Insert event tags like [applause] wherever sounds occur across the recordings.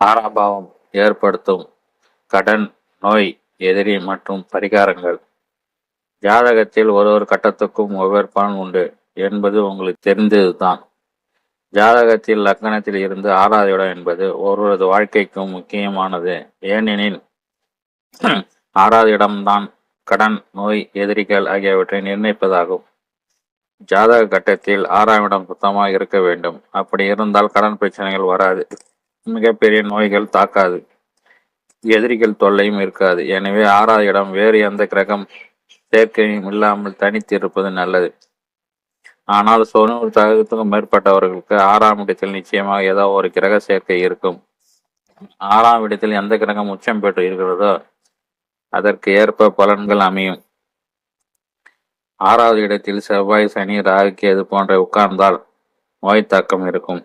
ஆறாபாவம் ஏற்படுத்தும் கடன் நோய் எதிரி மற்றும் பரிகாரங்கள். ஜாதகத்தில் ஒரு ஒரு கட்டத்துக்கும் ஒவ்வொரு பலன் உண்டு என்பது உங்களுக்கு தெரிந்ததுதான். ஜாதகத்தில் லக்னத்தில் இருந்து ஆறாவது இடம் என்பது ஒருவரது வாழ்க்கைக்கும் முக்கியமானது. ஏனெனில் [clears throat] ஆறாவது இடம்தான் கடன் நோய் எதிரிகள் ஆகியவற்றை நிர்ணயிப்பதாகும். ஜாதக கட்டத்தில் ஆறாம் இடம் சுத்தமாக இருக்க வேண்டும். அப்படி இருந்தால் கடன் பிரச்சனைகள் வராது. மிகப்பெரிய நோய்கள் தாக்காது. எதிரிகள் தொல்லையும் இருக்காது. எனவே ஆறாவது இடம் வேறு எந்த கிரகம் சேர்க்கையும் இல்லாமல் தனித்து இருப்பது நல்லது. ஆனால் தொண்ணூறு சதவீதத்துக்கும் மேற்பட்டவர்களுக்கு ஆறாம் இடத்தில் நிச்சயமாக ஏதோ ஒரு கிரக சேர்க்கை இருக்கும். ஆறாம் இடத்தில் எந்த கிரகம் உச்சம் பெற்று இருக்கிறதோ அதற்கு ஏற்ப பலன்கள் அமையும். ஆறாவது இடத்தில் செவ்வாய் சனி ராகு கேது போன்ற உட்கார்ந்தால் நோய் தாக்கம் இருக்கும்.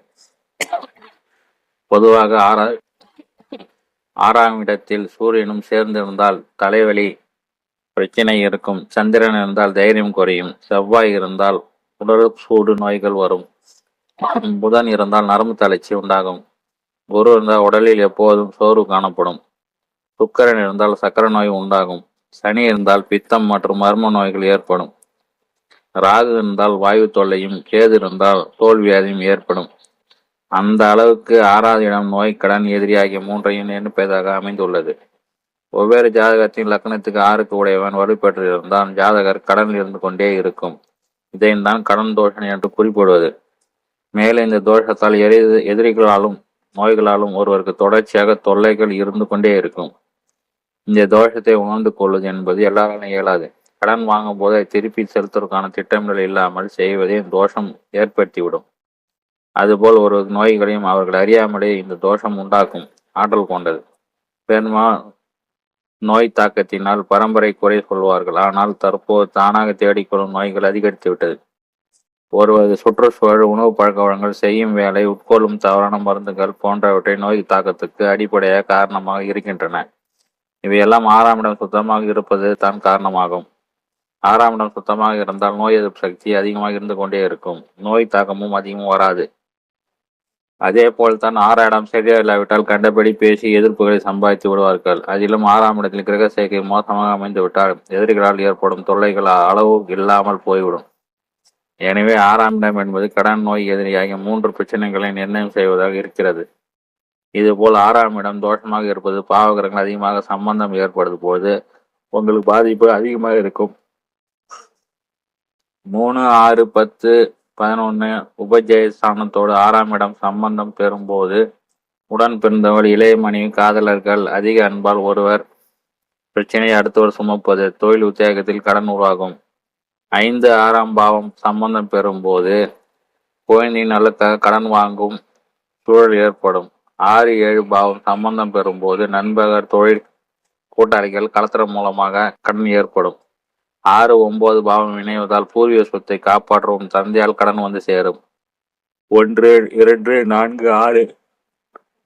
பொதுவாக ஆறா ஆறாம் இடத்தில் சூரியனும் சேர்ந்திருந்தால் தலைவலி பிரச்சனை இருக்கும். சந்திரன் இருந்தால் தைரியம் குறையும். செவ்வாய் இருந்தால் உடல் சூடு நோய்கள் வரும். புதன் இருந்தால் நரம்பு தளர்ச்சி உண்டாகும். குரு இருந்தால் உடலில் எப்போதும் சோர்வு காணப்படும். சுக்கரன் இருந்தால் சக்கரை நோய் உண்டாகும். சனி இருந்தால் பித்தம் மற்றும் மர்ம நோய்கள் ஏற்படும். ராகு இருந்தால் வாயு தொல்லையும் கேது இருந்தால் தோல்வியாதியும் ஏற்படும். அந்த அளவுக்கு ஆறாவது இடம் நோய் கடன் எதிரி ஆகிய மூன்றையும் நினைப்பதாக அமைந்துள்ளது. ஒவ்வொரு ஜாதகத்தின் லக்னத்துக்கு ஆறுக்கு உடையவன் வலுப்பெற்றிருந்தான் ஜாதகர் கடனில் இருந்து கொண்டே இருக்கும். இதைத்தான் கடன் தோஷம் என்று குறிப்பிடுவது. மேலே இந்த தோஷத்தால் எரி எதிரிகளாலும் நோய்களாலும் ஒருவருக்கு தொடர்ச்சியாக தொல்லைகள் இருந்து கொண்டே இருக்கும். இந்த தோஷத்தை உணர்ந்து கொள்வது என்பது எல்லாராலும் இயலாது. கடன் வாங்கும் போது திருப்பி செலுத்துவதற்கான திட்டமிடல் இல்லாமல் செய்வதே தோஷம் ஏற்படுத்திவிடும். அதுபோல் ஒரு நோய்களையும் அவர்கள் அறியாமலே இந்த தோஷம் உண்டாக்கும் ஆற்றல் கொண்டது. பெருமா நோய் தாக்கத்தினால் பரம்பரை குறை சொல்வார்கள். ஆனால் தற்போது தானாக தேடிக்கொள்ளும் நோய்கள் அதிகரித்து விட்டது. ஒருவரது சுற்றுச்சூழல் உணவு பழக்க வழங்கல் செய்யும் வேலை உட்கொள்ளும் தவறான மருந்துகள் போன்றவற்றை நோய் தாக்கத்துக்கு அடிப்படையாக காரணமாக இருக்கின்றன. இவையெல்லாம் ஆறாம் இடம் சுத்தமாக இருப்பது தான் காரணமாகும். ஆறாம் இடம் சுத்தமாக இருந்தால் நோய் எதிர்ப்பு சக்தி அதிகமாக இருந்து கொண்டே இருக்கும். நோய் தாக்கமும் அதிகமும் வராது. அதே போல்தான் ஆறாம் இடம் சரியா இல்லாவிட்டால் கண்டபடி பேசி எதிர்ப்புகளை சம்பாதித்து விடுவார்கள். அதிலும் ஆறாம் இடத்தில் கிரக சேர்க்கை மோசமாக அமைந்து விட்டால் எதிரிகளால் ஏற்படும் தொல்லைகள் அளவு இல்லாமல் போய்விடும். எனவே ஆறாம் இடம் என்பது கடன் நோய் எதிரியாகிய மூன்று பிரச்சனைகளை நிர்ணயம் செய்வதாக இருக்கிறது. இதுபோல் ஆறாம் இடம் தோஷமாக இருப்பது பாவகரங்கள் அதிகமாக சம்பந்தம் ஏற்படுது போது உங்களுக்கு பாதிப்பு அதிகமாக இருக்கும். மூணு ஆறு பத்து பதினொன்று உபஜயஸ்தானத்தோடு ஆறாம் இடம் சம்பந்தம் பெறும்போது உடன் பிறந்தவர் இளைய மனைவி காதலர்கள் அதிக அன்பால் ஒருவர் பிரச்சனையை அடுத்தவர் சுமப்பது தொழில் உத்தியோகத்தில் கடன் உருவாகும். ஐந்து ஆறாம் பாவம் சம்பந்தம் பெறும்போது குழந்தையின் நலத்தாக கடன் வாங்கும் சூழல் ஏற்படும். ஆறு ஏழு பாவம் சம்பந்தம் பெறும்போது நண்பகர் தொழில் கூட்டாளிகள் கலத்திரம் மூலமாக கடன் ஏற்படும். ஆறு ஒன்பது பாவம் இணைவதால் பூர்வீக சொத்தை காப்பாற்றவும். தந்தையால் கடன் வந்து சேரும். ஒன்று இரண்டு நான்கு ஆறு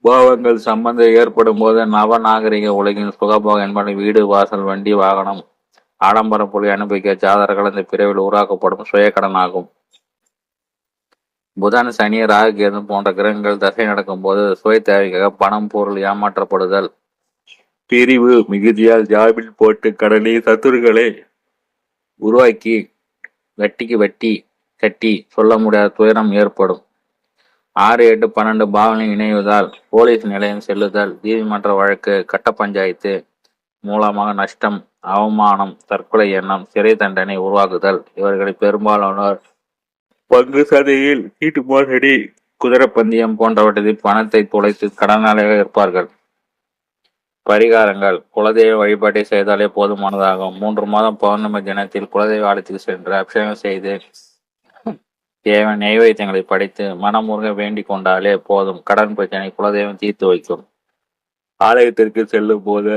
பாவங்கள் சம்பந்தம் ஏற்படும் போது நவநாகரிக உலகின் சுகபோக என்பன வீடு வாசல் வண்டி வாகனம் ஆடம்பரம் புலி அனுபவிக்க ஜாதகர்கள் இந்த பிரிவில் உருவாக்கப்படும் சுய கடன் ஆகும் புதன் சனி ராகு போன்ற கிரகங்கள் தசை நடக்கும் போது சுய தேவைக்காக பணம் பொருள் ஏமாற்றப்படுதல். பிரிவு மிகுதியால் ஜாமீன் போட்டு கடனை சத்துருக்களை உருவாக்கி வட்டிக்கு வட்டி கட்டி சொல்ல முடியாத துயரம் ஏற்படும். ஆறு எட்டு பன்னெண்டு பாவனை இணைவதால் போலீஸ் நிலையம் செல்லுதல் நீதிமன்ற வழக்கு கட்ட பஞ்சாயத்து மூலமாக நஷ்டம் அவமானம் தற்கொலை எண்ணம் சிறை தண்டனை உருவாக்குதல். இவர்களை பெரும்பாலானோர் பங்கு சதையில் சீட்டு மோசடி குதிரைப்பந்தயம் போன்றவற்றில் பணத்தை தொலைத்து கடனாளியாக இருப்பார்கள். பரிகாரங்கள். குலதெய்வ வழிபாட்டை செய்தாலே போதுமானதாகும். மூன்று மாதம் பௌர்ணமி தினத்தில் குலதெய்வ ஆலயத்துக்கு சென்று அபிஷேகம் செய்து தேவன் நைவேத்தியங்களை படைத்து மனமுருக வேண்டிக் கொண்டாலே போதும். கடன் பிரச்சனை குலதெய்வம் தீர்த்து வைக்கும். ஆலயத்திற்கு செல்லும் போது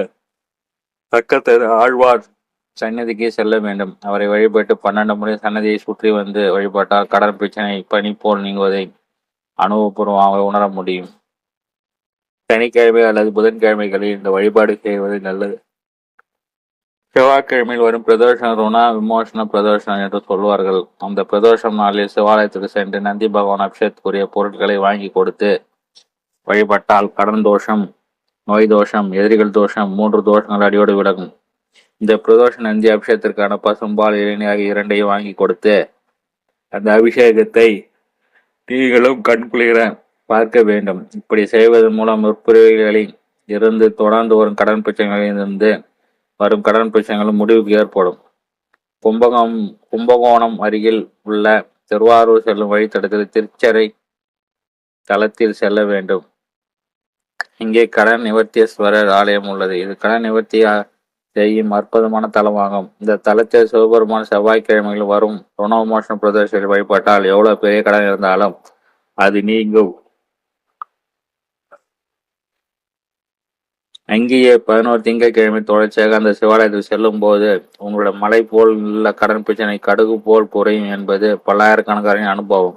பக்கத்தில் ஆழ்வார் சன்னதிக்கு செல்ல வேண்டும். அவரை வழிபட்டு பன்னெண்டு முறை சன்னதியை சுற்றி வந்து வழிபட்டால் கடன் பிரச்சனை பனி போல் நீங்குவதை அனுபவபூர்வமாக உணர முடியும். சனிக்கிழமை அல்லது புதன்கிழமைகளில் இந்த வழிபாடு செய்வது நல்லது. செவ்வாய்க்கிழமையில் வரும் பிரதோஷம் ருணா விமோசன பிரதோஷம் என்று சொல்வார்கள். அந்த பிரதோஷம் நாளில் சிவாலயத்துக்கு சென்று நந்தி பகவான் அபிஷேகத்துக்குரிய பொருட்களை வாங்கி கொடுத்து வழிபட்டால் கடன் தோஷம் நோய் தோஷம் எதிரிகள் தோஷம் மூன்று தோஷங்கள் அடியோடு விலகும். இந்த பிரதோஷ நந்தி அபிஷேகத்திற்கான பசும்பால் இளநீ ஆகிய இரண்டையும் வாங்கி கொடுத்து அந்த அபிஷேகத்தை நீங்களும் கண்குளிர பார்க்க வேண்டும். இப்படி செய்வதன் மூலம் முற்பிறவிகளில் இருந்து தொடர்ந்து வரும் கடன் பிரச்சனைகளிலிருந்து வரும் கடன் பிரச்சனைகளும் முடிவுக்கு ஏற்படும். கும்பகோணம் கும்பகோணம் அருகில் உள்ள திருவாரூர் செல்லும் வழித்தடத்தில் திருச்சரை தளத்தில் செல்ல வேண்டும். இங்கே கடன் நிவர்த்தியஸ்வரர் ஆலயம் உள்ளது. இது கடன் நிவர்த்தி செய்யும் அற்புதமான தலமாகும். இந்த தலத்தில் சிவபெருமான் செவ்வாய்க்கிழமையில் வரும் ருணவமோஷன பிரதேசத்தில் வழிபட்டால் எவ்வளவு பெரிய கடன் இருந்தாலும் அது நீங்கும். அங்கேயே பதினோரு திங்கட்கிழமை தொடர்ச்சியாக அந்த சிவாலயத்தில் செல்லும் போது உங்களோட மலை போல் உள்ள கடன் பிரச்சனை கடுகு போல் குறையும் என்பது பல்லாயிரக்கணக்கான அனுபவம்.